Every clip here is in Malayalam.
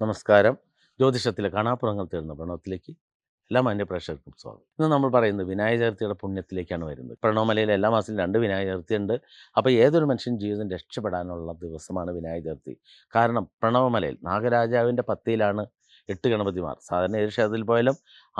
നമസ്കാരം. ജ്യോതിഷത്തിലെ കാണാപ്പുറങ്ങൾ തീർന്ന പ്രണവത്തിലേക്ക് എല്ലാ മാന്യ പ്രേക്ഷകർക്കും സ്വാഗതം. ഇന്ന് നമ്മൾ പറയുന്നത് വിനായക ചതുർത്ഥിയുടെ പുണ്യത്തിലേക്കാണ് വരുന്നത്. പ്രണവമലയിൽ എല്ലാ മാസത്തിലും രണ്ട് വിനായക ചതുർത്ഥി ഉണ്ട്. അപ്പോൾ ഏതൊരു മനുഷ്യൻ ജീവിതം രക്ഷപ്പെടാനുള്ള ദിവസമാണ് വിനായക ചതുർത്ഥി. കാരണം പ്രണവമലയിൽ നാഗരാജാവിന്റെ പത്തിയിലാണ് എട്ട് ഗണപതിമാർ. സാധാരണ ഏത് ക്ഷേത്രത്തിൽ പോയാലും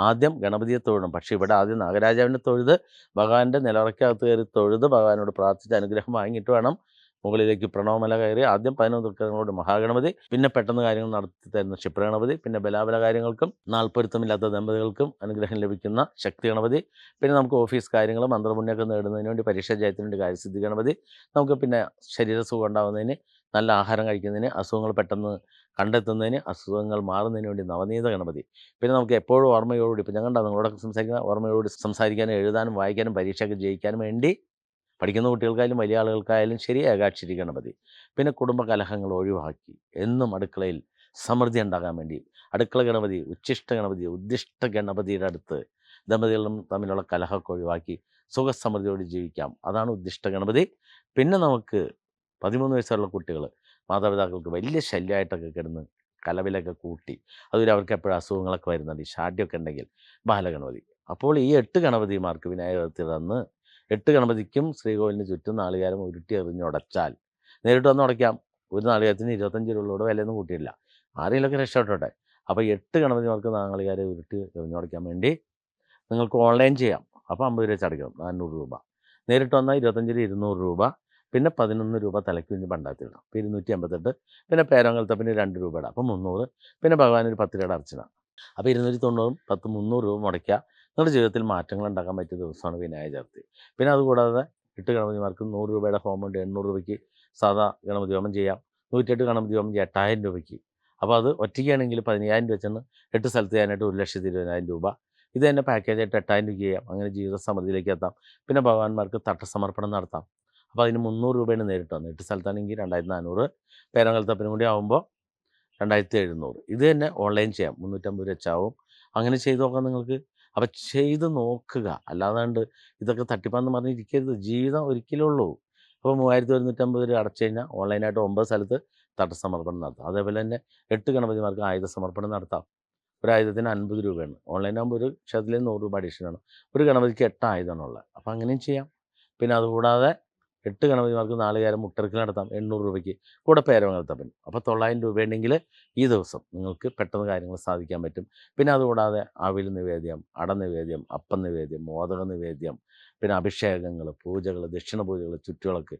ആദ്യം ഗണപതിയെ തൊഴണം. പക്ഷേ ഇവിടെ ആദ്യം നാഗരാജാവിനെ തൊഴുത് ഭഗവാന്റെ നിലവറയ്ക്കകത്ത് കയറി തൊഴുത് ഭഗവാനോട് പ്രാർത്ഥിച്ച് അനുഗ്രഹം വാങ്ങിയിട്ട് വേണം മുകളിലേക്ക് പ്രണവമല കയറി ആദ്യം പതിനൊന്ന് ദുർഘടങ്ങളോട് മഹാഗണപതി പിന്നെ പെട്ടെന്ന് കാര്യങ്ങൾ നടത്തി തരുന്ന ക്ഷിപ്രഗണപതി പിന്നെ ബലാബല കാര്യങ്ങൾക്കും നാൽപ്പൊരുത്തമില്ലാത്ത ദമ്പതികൾക്കും അനുഗ്രഹം ലഭിക്കുന്ന ശക്തി ഗണപതി പിന്നെ നമുക്ക് ഓഫീസ് കാര്യങ്ങൾ മന്ത്രമുന്നേക്കം നേടുന്നതിന് വേണ്ടി പരീക്ഷാ ജയത്തിന് വേണ്ടി കാര്യസിദ്ധി ഗണപതി നമുക്ക് പിന്നെ ശരീരസുഖം ഉണ്ടാകുന്നതിന് നല്ല ആഹാരം കഴിക്കുന്നതിന് അസുഖങ്ങൾ പെട്ടെന്ന് കണ്ടെത്തുന്നതിന് അസുഖങ്ങൾ മാറുന്നതിന് വേണ്ടി നവനീത ഗണപതി. പിന്നെ നമുക്ക് എപ്പോഴും ഓർമ്മയോടുകൂടി ഇപ്പം ഞങ്ങളുടെ നിങ്ങളോടൊക്കെ സംസാരിക്കുന്ന ഓർമ്മയോട് സംസാരിക്കാനും എഴുതാനും വായിക്കാനും പരീക്ഷയ്ക്ക് ജയിക്കാനും വേണ്ടി പഠിക്കുന്ന കുട്ടികൾക്കായാലും വലിയ ആളുകൾക്കായാലും ശരി ഏകാക്ഷരി ഗണപതി പിന്നെ കുടുംബ കലഹങ്ങൾ ഒഴിവാക്കി. എന്നും അടുക്കളയിൽ സമൃദ്ധി ഉണ്ടാകാൻ വേണ്ടി. അടുക്കള ഗണപതി ഉച്ഛിഷ്ട ഗണപതി ഉദ്ദിഷ്ട ഗണപതിയുടെ അടുത്ത് ദമ്പതികളും തമ്മിലുള്ള കലഹമൊക്കെ ഒഴിവാക്കി സുഖസമൃദ്ധിയോട് ജീവിക്കാം. അതാണ് ഉദ്ദിഷ്ട ഗണപതി. പിന്നെ നമുക്ക് പതിമൂന്ന് വയസ്സുള്ള കുട്ടികൾ മാതാപിതാക്കൾക്ക് വലിയ ശല്യമായിട്ടൊക്കെ കിടന്ന് കലവിലൊക്കെ കൂട്ടി. അതുവരെ അവർക്ക് എപ്പോഴും അസുഖങ്ങളൊക്കെ വരുന്നുണ്ട്. ഈ ഷാഡ്യമൊക്കെ ഉണ്ടെങ്കിൽ ബാലഗണപതി. അപ്പോൾ ഈ എട്ട് ഗണപതിമാർക്ക് വിനായകത്തിൽ തന്ന് എട്ട് ഗണപതിക്കും ശ്രീകോവിലിന് ചുറ്റും നാളികാരം ഉരുട്ടി എറിഞ്ഞുടച്ചാൽ നേരിട്ട് വന്ന് ഉടയ്ക്കാം. ഒരു നാളികാരത്തിന് ഇരുപത്തഞ്ച് രൂപയോട് വിലയൊന്നും കൂട്ടിയില്ല ആരെങ്കിലുമൊക്കെ രക്ഷപ്പെട്ടോട്ടെ. അപ്പോൾ എട്ട് ഗണപതിമാർക്ക് നാളികാരെ ഉരുട്ടി എറിഞ്ഞുടയ്ക്കാൻ വേണ്ടി നിങ്ങൾക്ക് ഓൺലൈൻ ചെയ്യാം. അപ്പോൾ അമ്പത് രൂപ ചടയ്ക്കണം നാനൂറ് രൂപ. നേരിട്ട് വന്നാൽ ഇരുപത്തഞ്ചിൽ ഇരുന്നൂറ് രൂപ. പിന്നെ പതിനൊന്ന് രൂപ തലയ്ക്ക് വേണ്ടി പണ്ടാത്തിടണം അപ്പോൾ ഇരുന്നൂറ്റി അമ്പത്തെട്ട്. പിന്നെ പേരങ്ങൽത്തപ്പിന് രണ്ട് രൂപയുടെ അപ്പം മുന്നൂറ്. പിന്നെ ഭഗവാൻ ഒരു പത്ത് രൂപയുടെ അർച്ചന. അപ്പോൾ ഇരുന്നൂറ്റി തൊണ്ണൂറും പത്ത് മുന്നൂറ് രൂപ മുടയ്ക്കുക. നിങ്ങളുടെ ജീവിതത്തിൽ മാറ്റങ്ങൾ ഉണ്ടാക്കാൻ പറ്റിയ ദിവസമാണ് വിനായക ചതുർത്ഥി. പിന്നെ അതുകൂടാതെ എട്ട് ഗണപതിമാർക്ക് നൂറ് രൂപയുടെ ഹോമം ഉണ്ട്. എണ്ണൂറ് രൂപയ്ക്ക് സാധാ ഗണപതി ഹോമം ചെയ്യാം. നൂറ്റെട്ട് ഗണപതി ഹോമം ചെയ്യാം. എട്ടായിരം രൂപയ്ക്ക്. അപ്പോൾ അത് ഒറ്റയ്ക്കാണെങ്കിൽ പതിനയ്യായിരം രൂപ വെച്ചാണ് എട്ട് സ്ഥലത്ത് ചെയ്യാനായിട്ട് ഒരു ലക്ഷത്തി ഇരുപതിനായിരം രൂപ. ഇത് തന്നെ പാക്കേജായിട്ട് എട്ടായിരം രൂപയ്ക്ക് ചെയ്യാം. അങ്ങനെ ജീവിത സമൃദ്ധിയിലേക്ക് എത്താം. പിന്നെ ഭഗവാന്മാർക്ക് തട്ടസമർപ്പണം നടത്താം. അപ്പോൾ അതിന് മുന്നൂറ് രൂപയാണ് നേരിട്ട്? വന്നത് എട്ട് സ്ഥലത്താണെങ്കിൽ രണ്ടായിരത്തി നാനൂറ് പേരങ്കൽത്തപ്പിനും കൂടി ആകുമ്പോൾ രണ്ടായിരത്തി എഴുന്നൂറ്. ഇത് തന്നെ ഓൺലൈൻ ചെയ്യാം. മുന്നൂറ്റമ്പത് രൂപ വെച്ചാവും. അങ്ങനെ ചെയ്ത് നോക്കാം നിങ്ങൾക്ക്. അപ്പം ചെയ്ത് നോക്കുക. അല്ലാതാണ്ട് ഇതൊക്കെ തട്ടിപ്പാന്ന് പറഞ്ഞിരിക്കരുത്. ജീവിതം ഒരിക്കലേ ഉള്ളൂ. അപ്പോൾ മൂവായിരത്തി ഒരുന്നൂറ്റമ്പത് രൂപ അടച്ചു കഴിഞ്ഞാൽ ഓൺലൈനായിട്ട് ഒമ്പത് സ്ഥലത്ത് തട്ടസമർപ്പണം നടത്താം. അതേപോലെ തന്നെ എട്ട് ഗണപതിമാർക്ക് ആയുധ സമർപ്പണം നടത്താം. ഒരു ആയുധത്തിന് അൻപത് രൂപയാണ്. ഓൺലൈനാകുമ്പോൾ ഒരു ക്ഷേത്രത്തിൽ നൂറ് രൂപ അഡീഷനാണ്. ഒരു ഗണപതിക്ക് എട്ട് ആയുധമാണുള്ളത്. അപ്പോൾ അങ്ങനെയും ചെയ്യാം. പിന്നെ അതുകൂടാതെ എട്ട് ഗണപതിമാർക്ക് നാലുകാരം മുട്ടർക്കിൽ നടത്താം. എണ്ണൂറ് രൂപയ്ക്ക്. കൂടെ പേരവ നടത്താൻ അപ്പോൾ തൊള്ളായിരം രൂപയുണ്ടെങ്കിൽ ഈ ദിവസം നിങ്ങൾക്ക് പെട്ടെന്ന് കാര്യങ്ങൾ സാധിക്കാൻ പറ്റും. പിന്നെ അതുകൂടാതെ അവിൽ നിവേദ്യം അട നിവേദ്യം അപ്പം നിവേദ്യം മോദക നിവേദ്യം പിന്നെ അഭിഷേകങ്ങൾ പൂജകൾ ദക്ഷിണ പൂജകൾ ചുറ്റുകളൊക്കെ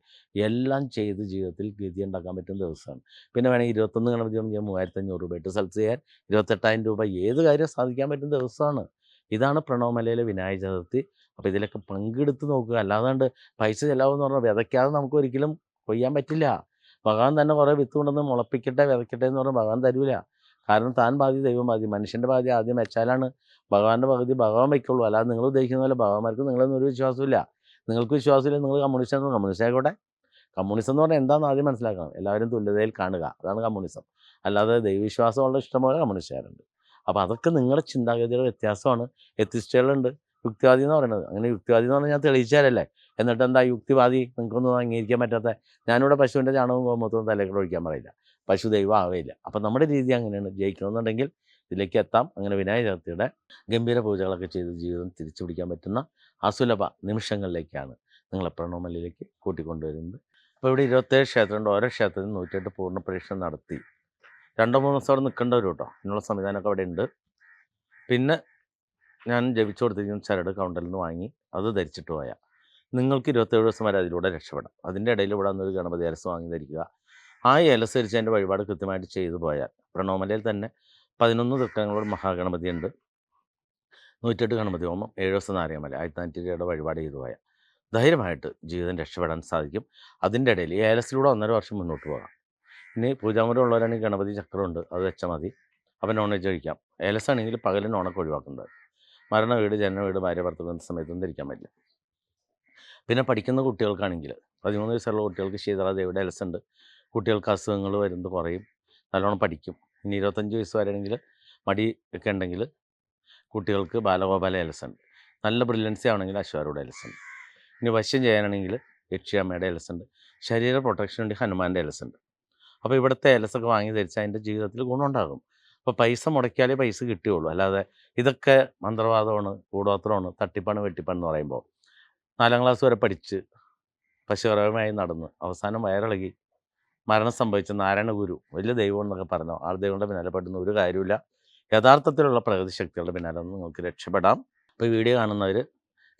എല്ലാം ചെയ്ത് ജീവിതത്തിൽ ഗതി ഉണ്ടാക്കാൻ പറ്റുന്ന ദിവസമാണ്. പിന്നെ വേണമെങ്കിൽ ഇരുപത്തൊന്ന് ഗണപതി മൂവായിരത്തഞ്ഞൂറ് രൂപ എട്ട് സ്ഥലത്ത് ചെയ്യാൻ ഇരുപത്തെട്ടായിരം രൂപ ഏത് കാര്യം സാധിക്കാൻ പറ്റുന്ന ദിവസമാണ്. ഇതാണ് പ്രണവമലയിലെ വിനായക ചതുർത്ഥി. അപ്പോൾ ഇതിലൊക്കെ പങ്കെടുത്ത് നോക്കുക. അല്ലാതാണ്ട് പൈസ ചിലവെന്ന് പറഞ്ഞാൽ വിതയ്ക്കാതെ നമുക്ക് ഒരിക്കലും കൊയ്യാൻ പറ്റില്ല. ഭഗവാൻ തന്നെ കുറേ വിത്ത് കൊണ്ടുവന്ന് മുളപ്പിക്കട്ടെ വിതയ്ക്കട്ടെ എന്ന് പറഞ്ഞാൽ ഭഗവാൻ തരൂല. കാരണം താൻ ബാധി ദൈവം ബാധി മനുഷ്യന്റെ ബാധി ആദ്യം വെച്ചാലാണ് ഭഗവാന്റെ പകുതി ഭഗവാൻ വയ്ക്കുള്ളൂ. അല്ലാതെ നിങ്ങൾ ഉദ്ദേശിക്കുന്ന പോലെ ഭഗവാന്മാർക്ക് നിങ്ങളൊന്നും ഒരു വിശ്വാസമില്ല നിങ്ങൾക്ക് വിശ്വാസമില്ല നിങ്ങൾ കമ്മ്യൂണിസ്റ്റ് എന്ന് കമ്മ്യൂണിസ്റ്റ് ആയിക്കോട്ടെ. കമ്മ്യൂണിസം എന്ന് പറഞ്ഞാൽ എന്താണെന്ന് ആദ്യം മനസ്സിലാക്കണം. എല്ലാവരും തുല്യതയിൽ കാണുക. അതാണ് കമ്മ്യൂണിസം. അല്ലാതെ ദൈവവിശ്വാസമുള്ള ഇഷ്ടംപോലെ കമ്മ്യൂണിസ്റ്റുകാരുണ്ട്. അപ്പോൾ അതൊക്കെ നിങ്ങളുടെ ചിന്താഗതിയുടെ വ്യത്യാസമാണ്. എത്തിസ്റ്റുകളുണ്ട് യുക്തിവാദി എന്ന് പറയുന്നത് അങ്ങനെ യുക്തിവാദി എന്ന് പറഞ്ഞാൽ ഞാൻ തെളിയിച്ചാലല്ലേ എന്നിട്ട് എന്താ യുക്തിവാദി? നിങ്ങൾക്കൊന്നും അംഗീകരിക്കാൻ പറ്റാത്ത ഞാനിവിടെ പശുവിന്റെ ചാണകവും ഗോമൂത്രവും തലയിൽ ഒഴിക്കാൻ പറയില്ല. പശു ദൈവം ആവേയില്ല. അപ്പം നമ്മുടെ രീതി അങ്ങനെയാണ്. ജയിക്കണമെന്നുണ്ടെങ്കിൽ ഇതിലേക്ക് എത്താം. അങ്ങനെ വിനായക ചതുർത്ഥിയുടെ ഗംഭീര പൂജകളൊക്കെ ചെയ്ത് ജീവിതം തിരിച്ചു പിടിക്കാൻ പറ്റുന്ന അസുലഭ നിമിഷങ്ങളിലേക്കാണ് നിങ്ങളെ പ്രണോമലിലേക്ക് കൂട്ടിക്കൊണ്ടുവരുന്നത്. അപ്പോൾ ഇവിടെ ഇരുപത്തേഴ് ക്ഷേത്രമുണ്ട്. ഓരോ ക്ഷേത്രത്തിൽ നൂറ്റെട്ട് പൂർണ പരീക്ഷ നടത്തി. രണ്ടോ മൂന്നോ ദിവസം അവിടെ നിൽക്കേണ്ടവരും കേട്ടോ. അതിനുള്ള സംവിധാനമൊക്കെ അവിടെ ഉണ്ട് പിന്നെ ഞാൻ ജപിച്ചു കൊടുത്തിരിക്കുന്ന ചരട് കൗണ്ടറിൽ നിന്ന് വാങ്ങി അത് ധരിച്ചിട്ട് പോയാൽ നിങ്ങൾക്ക് ഇരുപത്തേഴ് ദിവസം വരെ അതിലൂടെ രക്ഷപ്പെടാം. അതിന്റെ ഇടയിൽ ഇവിടെ വന്നൊരു ഗണപതി അരസ് വാങ്ങി ധരിക്കുക. ആ ഏലസ് ധരിച്ച് അതിന്റെ വഴിപാട് കൃത്യമായിട്ട് ചെയ്തു പോയാൽ. പ്രണോമലയിൽ തന്നെ പതിനൊന്ന് തൃക്കങ്ങളോട് മഹാഗണപതി ഉണ്ട് നൂറ്റെട്ട് ഗണപതി ഹോമം ഏഴ് ദിവസം നാരയമല ആയിരത്തിനാറ്റിയുടെ വഴിപാട് ചെയ്തു പോയാൽ ധൈര്യമായിട്ട് ജീവിതം രക്ഷപ്പെടാൻ സാധിക്കും. അതിന്റെ ഇടയിൽ ഏലസിലൂടെ ഒന്നര വർഷം മുന്നോട്ട് പോകാം. ഇനി പൂജാമുറി ഉള്ളവരാണെങ്കിൽ ഗണപതി ചക്രമുണ്ട് അത് വെച്ചാൽ മതി. അപ്പം നോൺ വെജ് കഴിക്കാം. ഏലസ് ആണെങ്കിൽ പകൽ നോണൊക്കെ ഒഴിവാക്കുന്നത്. മരണ വീട് ജനന വീട് ഭാര്യ ഭർത്തൃ ബന്ധ സമയത്തൊന്നും ധരിക്കാൻ പറ്റില്ല. പിന്നെ പഠിക്കുന്ന കുട്ടികൾക്കാണെങ്കിൽ പതിമൂന്ന് വയസ്സുള്ള കുട്ടികൾക്ക് ശീതളദേവിയുടെ ഉണ്ട് കുട്ടികൾക്ക് അസുഖങ്ങൾ വരുന്നത് കുറയും. നല്ലോണം പഠിക്കും. ഇനി ഇരുപത്തഞ്ച് വയസ്സ് വരെയാണെങ്കിൽ മടി ഒക്കെ ഉണ്ടെങ്കിൽ കുട്ടികൾക്ക് ബാലഗോപാല ഉണ്ട് നല്ല ബ്രില്യൻസി ആണെങ്കിൽ അശ്വാരയുടെ ഉണ്ട് ഇനി വശ്യം ചെയ്യാനാണെങ്കിൽ യക്ഷിയമ്മയുടെ ഉണ്ട് ശരീര പ്രൊട്ടക്ഷന് വേണ്ടി ഹനുമാന്റെ ഉണ്ട് അപ്പോൾ ഇവിടുത്തെ ഏലസൊക്കെ വാങ്ങി ധരിച്ചാൽ അതിന്റെ ജീവിതത്തിൽ ഗുണമുണ്ടാകും. അപ്പോൾ പൈസ മുടക്കിയാലേ പൈസ കിട്ടുകയുള്ളൂ അല്ലാതെ ഇതൊക്കെ മന്ത്രവാദമാണ് കൂടോത്രമാണ് തട്ടിപ്പാണ് വെട്ടിപ്പാണ് എന്ന് പറയുമ്പോൾ നാലാം ക്ലാസ് വരെ പഠിച്ച് പശുപരമായി നടന്ന് അവസാനം വയറിളകി മരണം സംഭവിച്ച നാരായണ ഗുരു വലിയ ദൈവം എന്നൊക്കെ പറഞ്ഞു? ആ ദൈവങ്ങളുടെ പിന്നാലെ പെടുന്ന ഒരു കാര്യമില്ല യഥാർത്ഥത്തിലുള്ള പ്രകൃതി ശക്തികളുടെ പിന്നാലെ നിന്ന് നിങ്ങൾക്ക് രക്ഷപ്പെടാം. ഇപ്പോൾ ഈ വീഡിയോ കാണുന്നവർ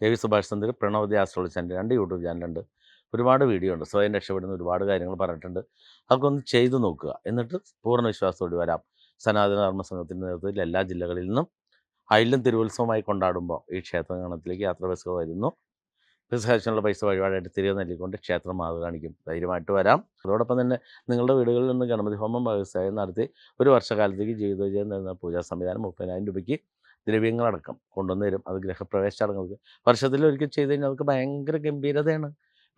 K V Subhash Chandra Pranavathi astrology channel രണ്ട് യൂട്യൂബ് ചാനലുണ്ട്. ഒരുപാട് വീഡിയോ ഉണ്ട്. സ്വയം രക്ഷപ്പെടുന്ന ഒരുപാട് കാര്യങ്ങൾ പറഞ്ഞിട്ടുണ്ട്. അതൊക്കെ ഒന്ന് ചെയ്തു നോക്കുക. എന്നിട്ട് പൂർണ വിശ്വാസത്തോടെ വരാം. സനാതന ധർമ്മ സംഘത്തിന്റെ നേതൃത്വത്തിൽ എല്ലാ ജില്ലകളിൽ നിന്നും അയിലും തിരുവുത്സവമായി കൊണ്ടാടുമ്പോൾ ഈ ക്ഷേത്ര ഗണത്തിലേക്ക് യാത്ര ബസ്സുകൾ വരുന്നു. റിസർച്ചിനുള്ള പൈസ വഴിപാടായിട്ട് തിരികെ നൽകിക്കൊണ്ട് ക്ഷേത്രം മാതൃ കാണിക്കും. ധൈര്യമായിട്ട് വരാം. അതോടൊപ്പം തന്നെ നിങ്ങളുടെ വീടുകളിൽ നിന്ന് ഗണപതി ഹോമം വ്യവസായം നടത്തി ഒരു വർഷകാലത്തേക്ക് ജീവിതവിജയം വിജയം നേടുന്ന പൂജാ സംവിധാനം മുപ്പതിനായിരം രൂപയ്ക്ക് ദ്രവ്യങ്ങളടക്കം കൊണ്ടുവന്നു തരും. അത് ഗൃഹപ്രവേശ ചടങ്ങുകൾക്ക്. വർഷത്തിൽ ഒരിക്കൽ ചെയ്ത് കഴിഞ്ഞാൽ അതൊക്കെ ഭയങ്കര ഗംഭീരതയാണ്.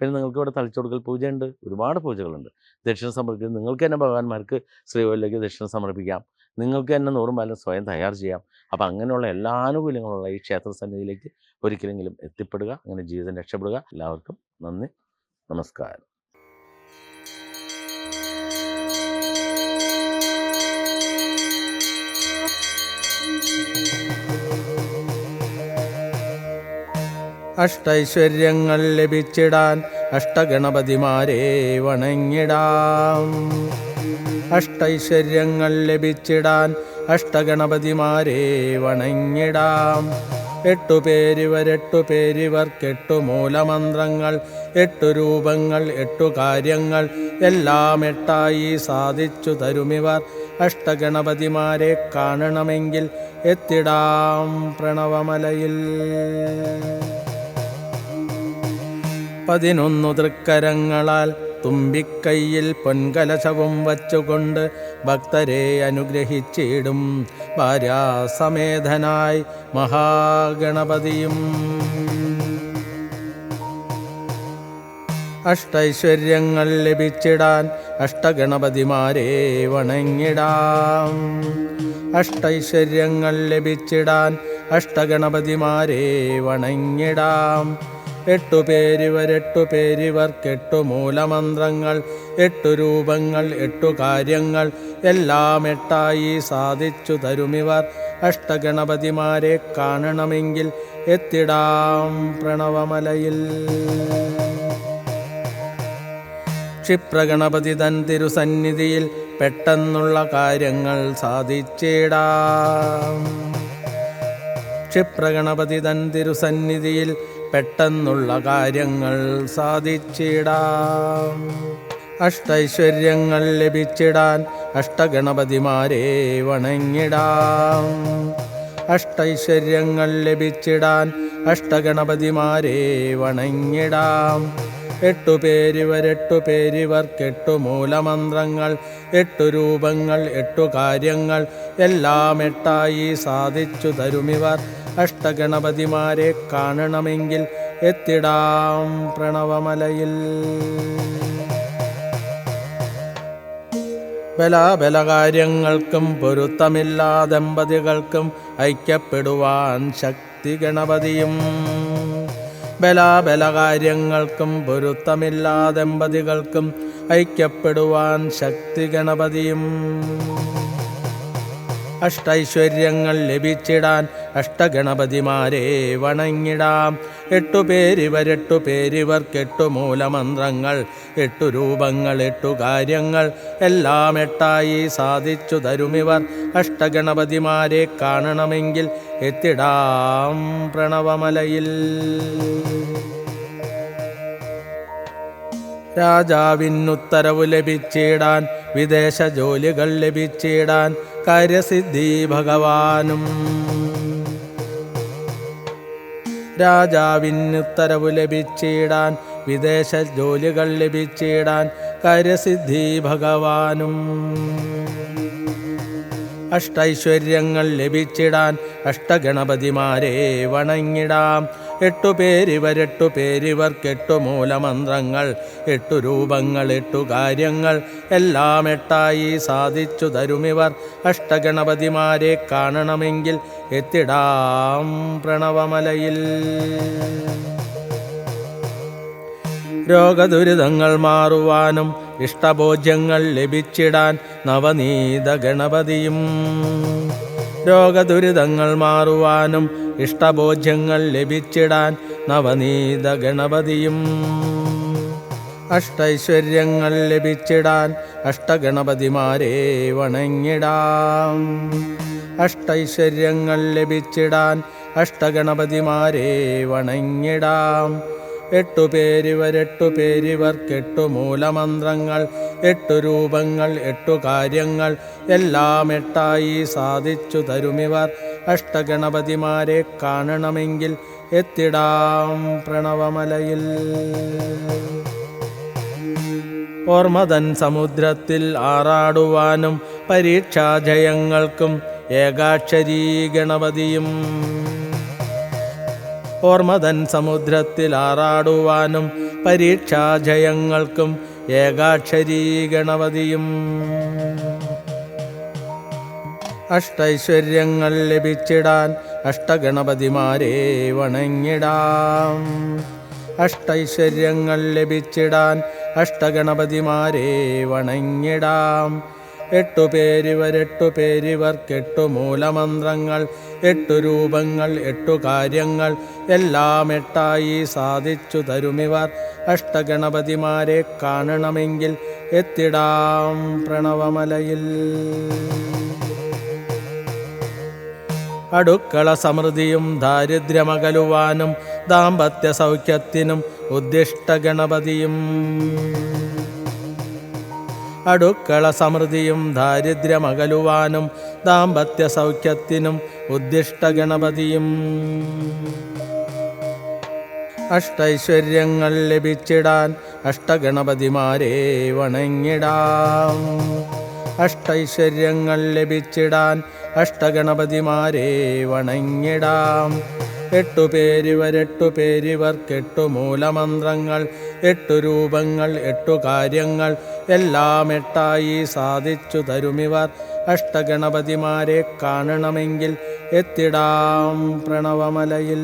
പിന്നെ നിങ്ങൾക്ക് ഇവിടെ തളിച്ചുകൊടുക്കൽ പൂജയുണ്ട്. ഒരുപാട് പൂജകളുണ്ട്. ദക്ഷിണ സമർപ്പിക്കുന്നത് നിങ്ങൾക്ക് തന്നെ ഭഗവാന്മാർക്ക് ശ്രീകോവിലേക്ക് ദക്ഷിണ സമർപ്പിക്കാം. നിങ്ങൾക്ക് തന്നെ നൂറും പാലും സ്വയം തയ്യാർ ചെയ്യാം. അപ്പോൾ അങ്ങനെയുള്ള എല്ലാ ആനുകൂല്യങ്ങളുള്ള ഈ ക്ഷേത്ര സന്നിധിയിലേക്ക് ഒരിക്കലെങ്കിലും എത്തിപ്പെടുക. അങ്ങനെ ജീവിതം രക്ഷപ്പെടുക. എല്ലാവർക്കും നന്ദി. നമസ്കാരം. അഷ്ടൈശ്വര്യങ്ങൾ ലഭിച്ചിടാൻ അഷ്ടഗണപതിമാരെ വണങ്ങിടാം. അഷ്ടൈശ്വര്യങ്ങൾ ലഭിച്ചിടാൻ അഷ്ടഗണപതിമാരെ വണങ്ങിടാം. എട്ടു പേരിവർ എട്ടു പേരിവർക്കെട്ടു മൂലമന്ത്രങ്ങൾ എട്ടു രൂപങ്ങൾ എട്ടു കാര്യങ്ങൾ എല്ലാം എട്ടായി സാധിച്ചു തരുമിവർ. അഷ്ടഗണപതിമാരെ കാണണമെങ്കിൽ എത്തിടാം പ്രണവമലയിൽ. പതിനൊന്നു തൃക്കരങ്ങളാൽ തുമ്പിക്കൈയിൽ പൊൻകലശവും വച്ചുകൊണ്ട് ഭക്തരെ അനുഗ്രഹിച്ചിടും. ഭാര്യാസമേധനായി മഹാഗണപതിയും. അഷ്ടൈശ്വര്യങ്ങൾ ലഭിച്ചിടാൻ അഷ്ടഗണപതിമാരെ വണങ്ങിടാം. അഷ്ടൈശ്വര്യങ്ങൾ ലഭിച്ചിടാൻ അഷ്ടഗണപതിമാരെ വണങ്ങിടാം. എട്ടു പേരിവർ എട്ടു പേരിവർക്കെട്ടു മൂലമന്ത്രങ്ങൾ എട്ടു രൂപങ്ങൾ എട്ടു കാര്യങ്ങൾ. എല്ലാം എട്ടായി സാധിച്ചു തരുമിവർ. അഷ്ടഗണപതിമാരെ കാണണമെങ്കിൽ എത്തിടാം പ്രണവമലയിൽ. ക്ഷിപ്രഗണപതി തൻ തിരുസന്നിധിയിൽ പെട്ടെന്നുള്ള കാര്യങ്ങൾ സാധിച്ചിടാം. ക്ഷിപ്രഗണപതി തൻ തിരുസന്നിധിയിൽ പെട്ടെന്നുള്ള കാര്യങ്ങൾ സാധിച്ചിടാം. അഷ്ടൈശ്വര്യങ്ങൾ ലഭിച്ചിടാൻ അഷ്ടഗണപതിമാരെ വണങ്ങിടാം. അഷ്ടൈശ്വര്യങ്ങൾ ലഭിച്ചിടാൻ അഷ്ടഗണപതിമാരെ വണങ്ങിടാം. എട്ടു പേരിവർ എട്ടു മൂലമന്ത്രങ്ങൾ എട്ടു രൂപങ്ങൾ എട്ടു കാര്യങ്ങൾ എല്ലാം എട്ടായി സാധിച്ചു തരുമിവർ. അഷ്ടഗണപതിമാരെ കാണണമെങ്കിൽ എത്തിടാം പ്രണവമലയിൽ. ബലാബലകാര്യങ്ങൾക്കും പൊരുത്തമില്ലാ ദമ്പതികൾക്കും ഐക്യപ്പെടുവാൻ ശക്തി ഗണപതിയും. ബലാബലകാര്യങ്ങൾക്കും പൊരുത്തമില്ലാ ദമ്പതികൾക്കും ഐക്യപ്പെടുവാൻ ശക്തി ഗണപതിയും. അഷ്ടൈശ്വര്യങ്ങൾ ലഭിച്ചിടാൻ അഷ്ടഗണപതിമാരെ വണങ്ങിടാം. എട്ടു പേരിവരെട്ടു പേരിവർക്കെട്ടു മൂലമന്ത്രങ്ങൾ എട്ടു രൂപങ്ങൾ എട്ടു കാര്യങ്ങൾ എല്ലാം എട്ടായി സാധിച്ചു തരുമിവർ. അഷ്ടഗണപതിമാരെ കാണണമെങ്കിൽ എത്തിടാം പ്രണവമലയിൽ. രാജാവിനുത്തരവ് ലഭിച്ചിടാൻ വിദേശ ജോലികൾ ലഭിച്ചിടാൻ കാര്യസിദ്ധി ഭഗവാനും. രാജാവിനുത്തരവ് ലഭിച്ചിടാൻ വിദേശ ജോലികൾ ലഭിച്ചിടാൻ കാര്യസിദ്ധി ഭഗവാനും. അഷ്ടൈശ്വര്യങ്ങൾ ലഭിച്ചിടാൻ അഷ്ടഗണപതിമാരെ വണങ്ങിടാം. എട്ടു പേരിവരെട്ടു പേരിവർക്കെട്ടു മൂലമന്ത്രങ്ങൾ എട്ടു രൂപങ്ങൾ എട്ടു കാര്യങ്ങൾ എല്ലാം എട്ടായി സാധിച്ചു തരുമിവർ. അഷ്ടഗണപതിമാരെ കാണണമെങ്കിൽ എത്തിടാം പ്രണവമലയിൽ. രോഗദുരിതങ്ങൾ മാറുവാനും ഇഷ്ടഭോജ്യങ്ങൾ ലഭിച്ചിടാൻ നവനീത ഗണപതിയും. രോഗദുരിതങ്ങൾ മാറുവാനും ഇഷ്ടഭോജ്യങ്ങൾ ലഭിച്ചിടാൻ നവനീത ഗണപതിയും. അഷ്ടൈശ്വര്യങ്ങൾ ലഭിച്ചിടാൻ അഷ്ടഗണപതിമാരെ വണങ്ങിടാം. അഷ്ടൈശ്വര്യങ്ങൾ ലഭിച്ചിടാൻ അഷ്ടഗണപതിമാരെ വണങ്ങിടാം. എട്ടു പേരിവർ എട്ടു പേരിവർക്ക് എട്ടു മൂലമന്ത്രങ്ങൾ എട്ടു രൂപങ്ങൾ എട്ടു കാര്യങ്ങൾ എല്ലാം എട്ടായി സാധിച്ചു തരുമിവർ. അഷ്ടഗണപതിമാരെ കാണണമെങ്കിൽ എത്തിടാം പ്രണവമലയിൽ. ഓർമ്മതൻ സമുദ്രത്തിൽ ആറാടുവാനും പരീക്ഷാജയങ്ങൾക്കും ഏകാക്ഷരീ ഗണപതിയും ഓർമ്മതൻ സമുദ്രത്തിൽ ആറാടുവാനും പരീക്ഷാജയങ്ങൾക്കും ഏകാക്ഷരീ ഗണപതിയും അഷ്ടൈശ്വര്യങ്ങൾ ലഭിച്ചിടാൻ അഷ്ടഗണപതിമാരെ വണങ്ങിടാം. അഷ്ടൈശ്വര്യങ്ങൾ ലഭിച്ചിടാൻ അഷ്ടഗണപതിമാരെ വണങ്ങിടാം. എട്ടു പേരിവർ എട്ടു പേരിവർക്ക് എട്ടു മൂലമന്ത്രങ്ങൾ എട്ടു രൂപങ്ങൾ എട്ടു കാര്യങ്ങൾ എല്ലാം എട്ടായി സാധിച്ചു തരുമിവർ. അഷ്ടഗണപതിമാരെ കാണണമെങ്കിൽ എത്തിടാം പ്രണവമലയിൽ. അടുക്കള സമൃദ്ധിയും ദാരിദ്ര്യമകലുവാനും ദാമ്പത്യ സൗഖ്യത്തിനും ഉദ്ദിഷ്ട ഗണപതിയും. അടുക്കള സമൃദ്ധിയും ദാരിദ്ര്യമകലുവാനും ദാമ്പത്യ സൗഖ്യത്തിനും ഉദ്ദിഷ്ട ഗണപതിയും. അഷ്ടൈശ്വര്യങ്ങൾ ലഭിച്ചിടാൻ അഷ്ടഗണപതിമാരെ വണങ്ങിടാം. അഷ്ടൈശ്വര്യങ്ങൾ ലഭിച്ചിടാൻ അഷ്ടഗണപതിമാരെ വണങ്ങിടാം. എട്ടു പേരിവർ എട്ടു പേരിവർക്ക് എട്ടു മൂലമന്ത്രങ്ങൾ എട്ടു രൂപങ്ങൾ എട്ടു കാര്യങ്ങൾ എല്ലാം എട്ടായി സാധിച്ചു തരുമിവർ. അഷ്ടഗണപതിമാരെ കാണണമെങ്കിൽ എത്തിടാം പ്രണവമലയിൽ.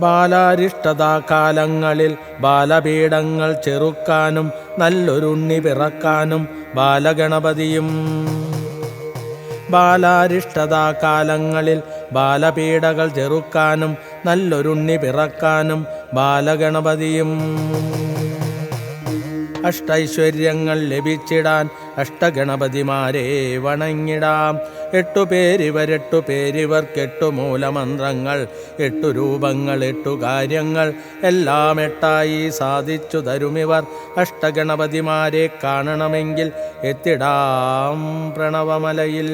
ബാലാരിഷ്ടതാകാലങ്ങളിൽ ബാലപീഠങ്ങൾ ചെറുക്കാനും നല്ലൊരുണ്ണി പിറക്കാനും ബാലഗണപതിയും. ബാലാരിഷ്ടതാകാലങ്ങളിൽ ബാലപീഠകൾ ചെറുക്കാനും നല്ലൊരുണ്ണി പിറക്കാനും ബാലഗണപതിയും. അഷ്ടൈശ്വര്യങ്ങൾ ലഭിച്ചിടാൻ അഷ്ടഗണപതിമാരെ വണങ്ങിടാം. എട്ടു പേരിവരെട്ടു പേരിവർ കെട്ടു മൂലമന്ത്രങ്ങൾ എട്ടു രൂപങ്ങൾ എട്ടു കാര്യങ്ങൾ. എല്ലാം എട്ടായി സാധിച്ചു തരുമിവർ അഷ്ടഗണപതിമാരെ കാണണമെങ്കിൽ എത്തിടാം പ്രണവമലയിൽ.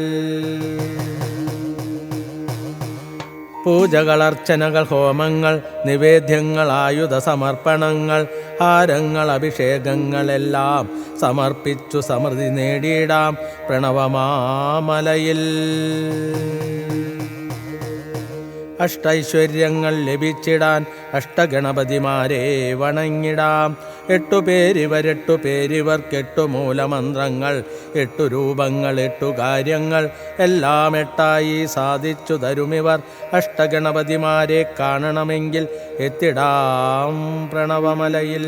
പൂജകൾ അർച്ചനകൾ ഹോമങ്ങൾ നിവേദ്യങ്ങൾ ആയുധ സമർപ്പണങ്ങൾ ഹാരങ്ങൾ അഭിഷേകങ്ങളെല്ലാം സമർപ്പിച്ചു സമൃദ്ധി നേടിയിടാം പ്രണവമാമലയിൽ. അഷ്ടൈശ്വര്യങ്ങൾ ലഭിച്ചിടാൻ അഷ്ടഗണപതിമാരെ വണങ്ങിടാം. എട്ടു പേരിവരെട്ടു പേരിവർക്ക് എട്ടു മൂലമന്ത്രങ്ങൾ എട്ടു രൂപങ്ങൾ എട്ടു കാര്യങ്ങൾ എല്ലാം എട്ടായി സാധിച്ചു തരുമിവർ. അഷ്ടഗണപതിമാരെ കാണണമെങ്കിൽ എത്തിടാം പ്രണവമലയിൽ.